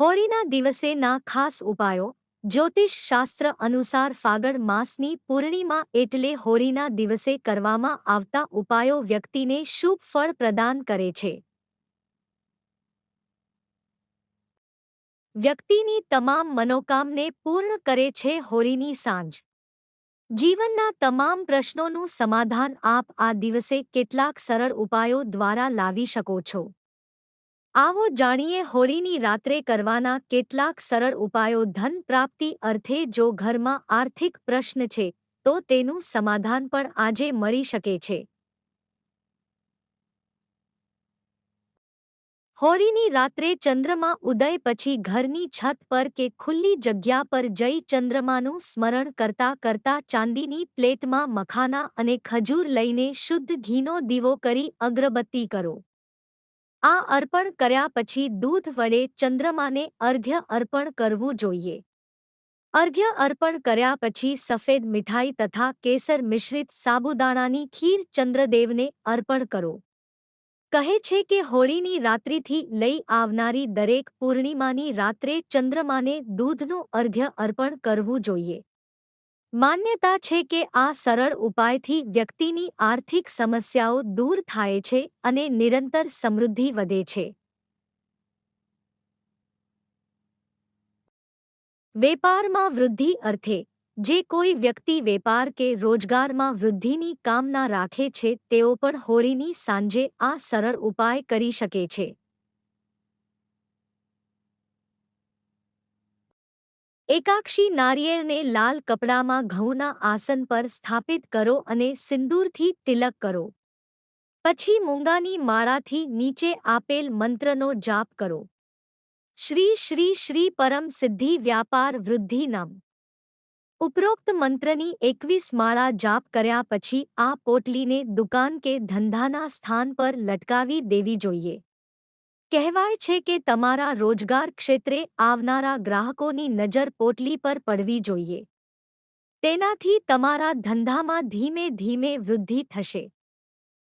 હોળીના દિવસે ના ખાસ ઉપાયો, જ્યોતિષ શાસ્ત્ર અનુસાર ફાગણ માસની પૂર્ણિમા એટલે હોળીના દિવસે કરવામાં આવતા ઉપાયો વ્યક્તિને શુભ ફળ પ્રદાન કરે છે. વ્યક્તિની તમામ મનોકામને પૂર્ણ કરે છે હોળીની સાંજ. જીવનના તમામ પ્રશ્નોનું સમાધાન આપ આ દિવસે કેટલાક સરળ ઉપાયો દ્વારા લાવી શકો છો. આવો જાણીએ હોળીની રાત્રે કરવાના કેટલાક સરળ ઉપાયો ધન પ્રાપ્તિ અર્થે જો ઘરમાં આર્થિક પ્રશ્ન છે, તો તેનું સમાધાન પણ આજે મળી શકે છે. હોળીની રાત્રે ચંદ્રમા ઉદય પછી ઘરની છત પર કે ખુલ્લી જગ્યા પર જઈ ચંદ્રમાનું સ્મરણ કરતા કરતા ચાંદીની પ્લેટમાં મખાના અને ખજૂર લઈને શુદ્ધ ઘીનો દીવો કરી અગરબત્તી કરો. આ અર્પણ કર્યા પછી દૂધ વડે ચંદ્રમાને અર્ઘ્ય અર્પણ કરવું જોઈએ. અર્ઘ્ય અર્પણ કર્યા પછી સફેદ મીઠાઈ તથા કેસર મિશ્રિત સાબુદાણાની ખીર ચંદ્રદેવને અર્પણ કરો. કહે છે કે હોળીની રાત્રિથી લઈ આવનારી દરેક પૂર્ણિમાની રાત્રે ચંદ્રમાને દૂધનું અર્ઘ્ય અર્પણ કરવું જોઈએ. માન્યતા છે કે આ સરળ ઉપાયથી વ્યક્તિની આર્થિક સમસ્યાઓ દૂર થાય છે અને નિરંતર સમૃદ્ધિ વધે છે. વેપારમાં વૃદ્ધિ અર્થે, જે કોઈ વ્યક્તિ વેપાર કે રોજગારમાં વૃદ્ધિની કામના રાખે છે, તેઓ પણ હોળીની સાંજે આ સરળ ઉપાય કરી શકે છે. એકાક્ષી નારિયેળને લાલ કપડામાં ઘઉંના આસન પર સ્થાપિત કરો અને સિંદૂરથી તિલક કરો. પછી મૂંગાની માળાથી નીચે આપેલ મંત્રનો જાપ કરો. શ્રી શ્રી શ્રી પરમ સિદ્ધિ વ્યાપાર વૃદ્ધિ નમ. ઉપરોક્ત મંત્રની એકવીસ માળા જાપ કર્યા પછી આ પોટલીને દુકાન કે ધંધાના સ્થાન પર લટકાવી દેવી જોઈએ. કહેવાય છે કે તમારા રોજગાર ક્ષેત્રે આવનારા ગ્રાહકોની નજર પોટલી પર પડવી જોઈએ. તેનાથી તમારા ધંધામાં ધીમે ધીમે વૃદ્ધિ થશે.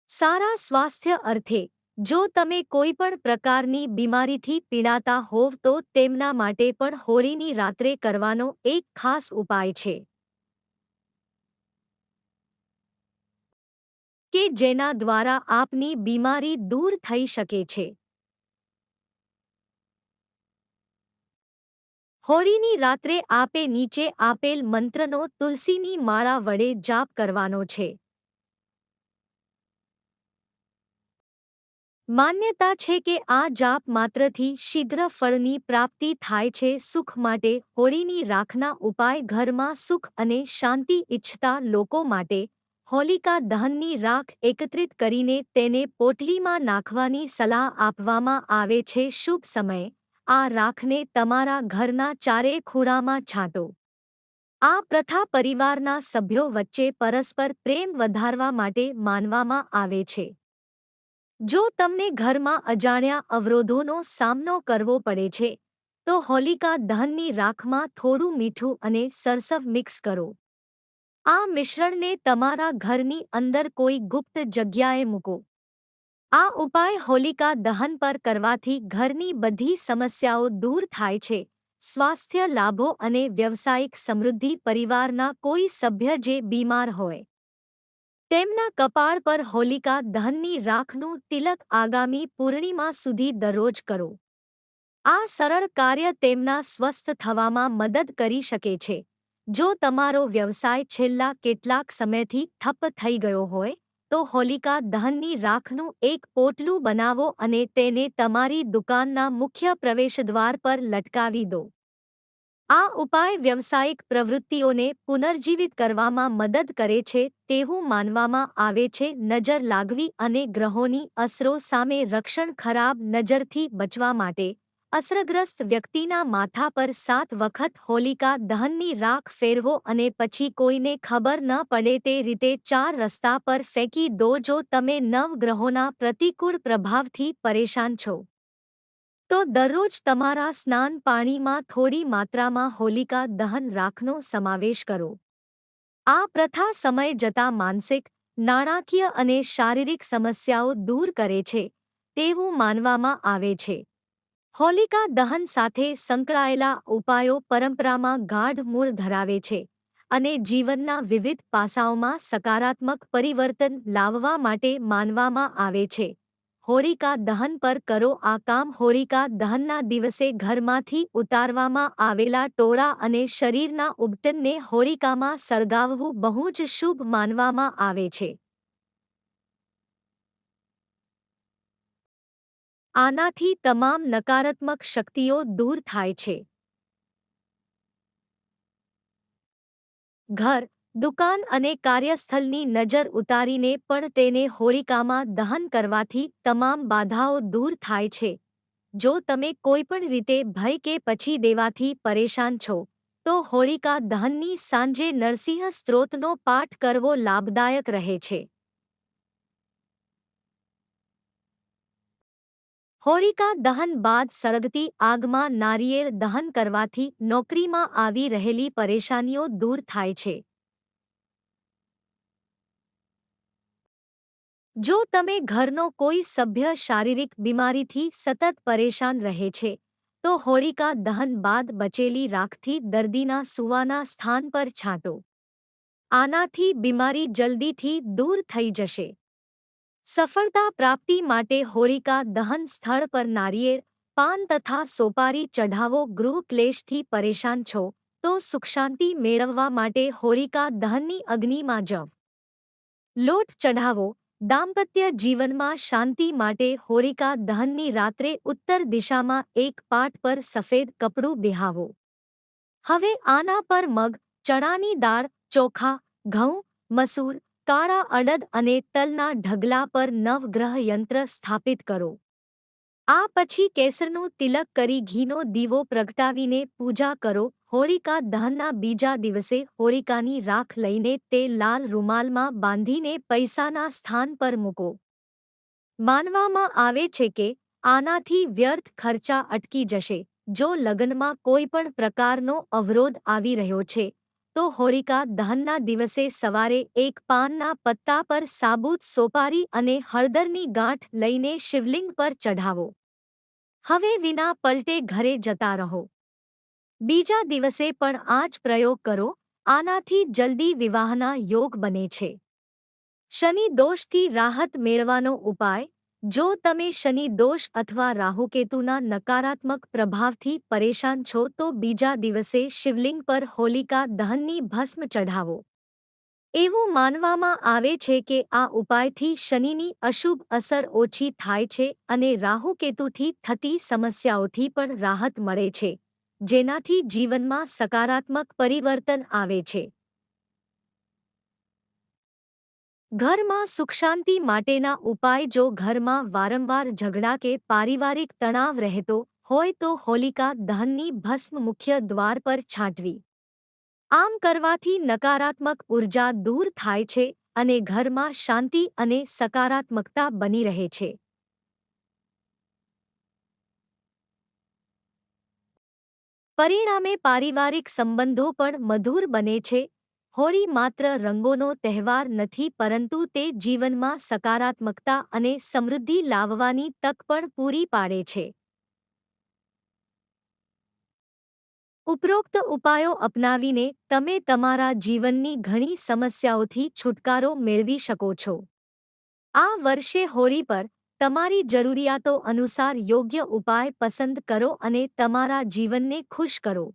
સારા સ્વાસ્થ્ય અર્થે, જો તમે કોઈ પણ પ્રકારની બીમારીથી પીડાતા હોવ તો તેમના માટે પણ હોળીની રાત્રે કરવાનો એક ખાસ ઉપાય છે. કે જેના દ્વારા આપની બીમારી દૂર થઈ શકે છે. હોળીની રાત્રે આપે નીચે આપેલ મંત્રનો તુલસીની માળા વડે જાપ કરવાનો છે. માન્યતા છે કે આ જાપ માત્રથી શીઘ્ર ફળની પ્રાપ્તિ થાય છે, સુખ માટે હોળીની રાખના ઉપાય ઘરમાં સુખ અને શાંતિ ઇચ્છતા લોકો માટે હોલિકા દહનની રાખ એકત્રિત કરીને તેને પોટલીમાં નાખવાની સલાહ આપવામાં આવે છે. શુભ સમયે. આ રાખને તમારા ઘરના ચારે ખૂણામાં છાંટો. આ પ્રથા પરિવારના સભ્યો વચ્ચે પરસ્પર પ્રેમ વધારવા માટે માનવામાં આવે છે. જો તમને ઘરમાં અજાણ્યા અવરોધોનો સામનો કરવો પડે છે, તો હોલિકા દહનની રાખમાં થોડું મીઠું અને સરસવ મિક્સ કરો. આ મિશ્રણને તમારા ઘરની અંદર કોઈ ગુપ્ત જગ્યાએ મૂકો. આ ઉપાય હોલિકા દહન પર કરવાથી ઘરની બધી સમસ્યાઓ દૂર થાય છે. સ્વાસ્થ્ય લાભો અને વ્યવસાયિક સમૃદ્ધિ પરિવારના કોઈ સભ્ય જે બીમાર હોય. તેમના કપાળ પર હોલિકા દહનની રાખનું તિલક આગામી પૂર્ણિમા સુધી દરરોજ કરો. આ સરળ કાર્ય તેમના સ્વસ્થ થવામાં મદદ કરી શકે છે. જો તમારો વ્યવસાય છેલ્લા કેટલાક સમયથી ઠપ્પ થઈ ગયો હોય તો હોલિકા દહનની રાખનું એક પોટલું બનાવો અને તેને તમારી દુકાનના મુખ્ય પ્રવેશદ્વાર પર લટકાવી દો. આ ઉપાય વ્યવસાયિક પ્રવૃત્તિઓને પુનર્જીવિત કરવામાં મદદ કરે છે તેવું માનવામાં આવે છે નજર લાગવી અને ગ્રહોની અસરો સામે રક્ષણ ખરાબ નજરથી બચવા માટે. અસરગ્રસ્ત વ્યક્તિના માથા પર સાત વખત હોલિકા દહનની રાખ ફેરવો અને પછી કોઈને ખબર ન પડે તે રીતે ચાર રસ્તા પર ફેંકી દો જો તમે નવગ્રહોના પ્રતિકૂળ પ્રભાવથી પરેશાન છો. તો દરરોજ તમારા સ્નાન પાણીમાં થોડી માત્રામાં હોલિકા દહન રાખનો સમાવેશ કરો. આ પ્રથા સમય જતા માનસિક, નાણાકીય અને શારીરિક સમસ્યાઓ દૂર કરે છે, તેવું માનવામાં આવે છે. હોલિકા દહન સાથે સંકળાયેલા ઉપાયો પરંપરામાં ગાઢ મૂળ ધરાવે છે અને જીવનના વિવિધ પાસાઓમાં સકારાત્મક પરિવર્તન લાવવા માટે માનવામાં આવે છે. હોળિકા દહન પર કરો આ કામ હોળિકા દહનના દિવસે ઘરમાંથી ઉતારવામાં આવેલા ટોળા અને શરીરના ઉબટનને હોળિકામાં સળગાવવું બહુ જ શુભ માનવામાં આવે છે. આનાથી તમામ નકારાત્મક શક્તિઓ દૂર થાય છે. ઘર, દુકાન અને કાર્યસ્થળની નજર ઉતારીને પણ તેને હોળિકામાં દહન કરવાથી તમામ બાધાઓ દૂર થાય છે. જો તમે કોઈપણ રીતે ભય કે પછી દેવાથી પરેશાન છો, તો હોળિકા દહનની સાંજે નરસિંહ સ્ત્રોતનો પાઠ કરવો લાભદાયક રહે છે. હોળિકા દહન બાદ સળગતી આગમાં નારિયેળ દહન કરવાથી નોકરીમાં આવી રહેલી પરેશાનીઓ દૂર થાય છે. જો તમે ઘરનો કોઈ સભ્ય શારીરિક બીમારીથી સતત પરેશાન રહે છે, તો હોળિકા દહન બાદ બચેલી રાખથી દર્દીના સુવાના સ્થાન પર છાંટો. આનાથી બીમારી જલ્દીથી દૂર થઈ જશે. સફળતા પ્રાપ્તિ માટે હોળિકા દહન સ્થળ પર નારિયેળ, પાન તથા સોપારી ચઢાવો. ગૃહ ક્લેશથી પરેશાન છો, તો સુખશાંતિ મેળવવા માટે હોળિકા દહનની અગ્નિમાં જવ લોટ ચઢાવો. દાંપત્ય જીવનમાં શાંતિ માટે હોળિકા દહનની રાત્રે ઉત્તર દિશામાં એક પાટ પર સફેદ કપડું બેહાવો. હવે આના પર મગ, ચણાની દાળ, ચોખા, ઘઉં, મસૂર કાળા અડદ અને તલના ઢગલા પર નવગ્રહ યંત્ર સ્થાપિત કરો. આ પછી કેસરનું તિલક કરી ઘીનો દીવો પ્રગટાવીને પૂજા કરો. હોળિકા દહનના બીજા દિવસે હોળિકાની રાખ લઈને તે લાલ રૂમાલમાં બાંધીને પૈસાના સ્થાન પર મૂકો. માનવામાં આવે છે કે આનાથી વ્યર્થ ખર્ચા અટકી જશે. જો લગ્નમાં કોઈ પણ પ્રકારનો અવરોધ આવી રહ્યો છે તો હોળિકા દહનના દિવસે સવારે એક પાનના પત્તા પર સાબુત સોપારી અને હળદરની ગાંઠ લઈને શિવલિંગ પર ચઢાવો. હવે વિના પલટે ઘરે જતા રહો. બીજા દિવસે પણ આ જ પ્રયોગ કરો, આનાથી જલ્દી વિવાહના યોગ બને છે. શનિ દોષથી રાહત મેળવાનો ઉપાય જો તમે શનિ દોષ અથવા રાહુકેતુના નકારાત્મક પ્રભાવથી પરેશાન છો, તો બીજા દિવસે શિવલિંગ પર હોલિકા દહનની ભસ્મ ચઢાવો. એવું માનવામાં આવે છે કે આ ઉપાયથી શનિની અશુભ અસર ઓછી થાય છે અને રાહુકેતુથી થતી સમસ્યાઓથી પણ રાહત મળે છે, જેનાથી જીવનમાં સકારાત્મક પરિવર્તન આવે છે. ઘરમાં સુખશાંતિ માટેના ઉપાય જો ઘરમાં વારંવાર ઝઘડા કે પારિવારિક તણાવ રહેતો હોય તો હોલિકા દહનની ભસ્મ મુખ્ય દ્વાર પર છાંટવી. આમ કરવાથી નકારાત્મક ઊર્જા દૂર થાય છે અને ઘરમાં શાંતિ અને સકારાત્મકતા બની રહે છે. પરિણામે પારિવારિક સંબંધો પણ મધુર બને છે હોળી માત્ર રંગોનો તહેવાર નથી, પરંતુ તે જીવનમાં સકારાત્મકતા અને સમૃદ્ધિ લાવવાની તક પણ પૂરી પાડે છે. ઉપરોક્ત ઉપાયો અપનાવીને તમે તમારા જીવનની ઘણી સમસ્યાઓથી છુટકારો મેળવી શકો છો. આ વર્ષે હોળી પર તમારી જરૂરિયાતો અનુસાર યોગ્ય ઉપાય પસંદ કરો અને તમારા જીવનને ખુશ કરો.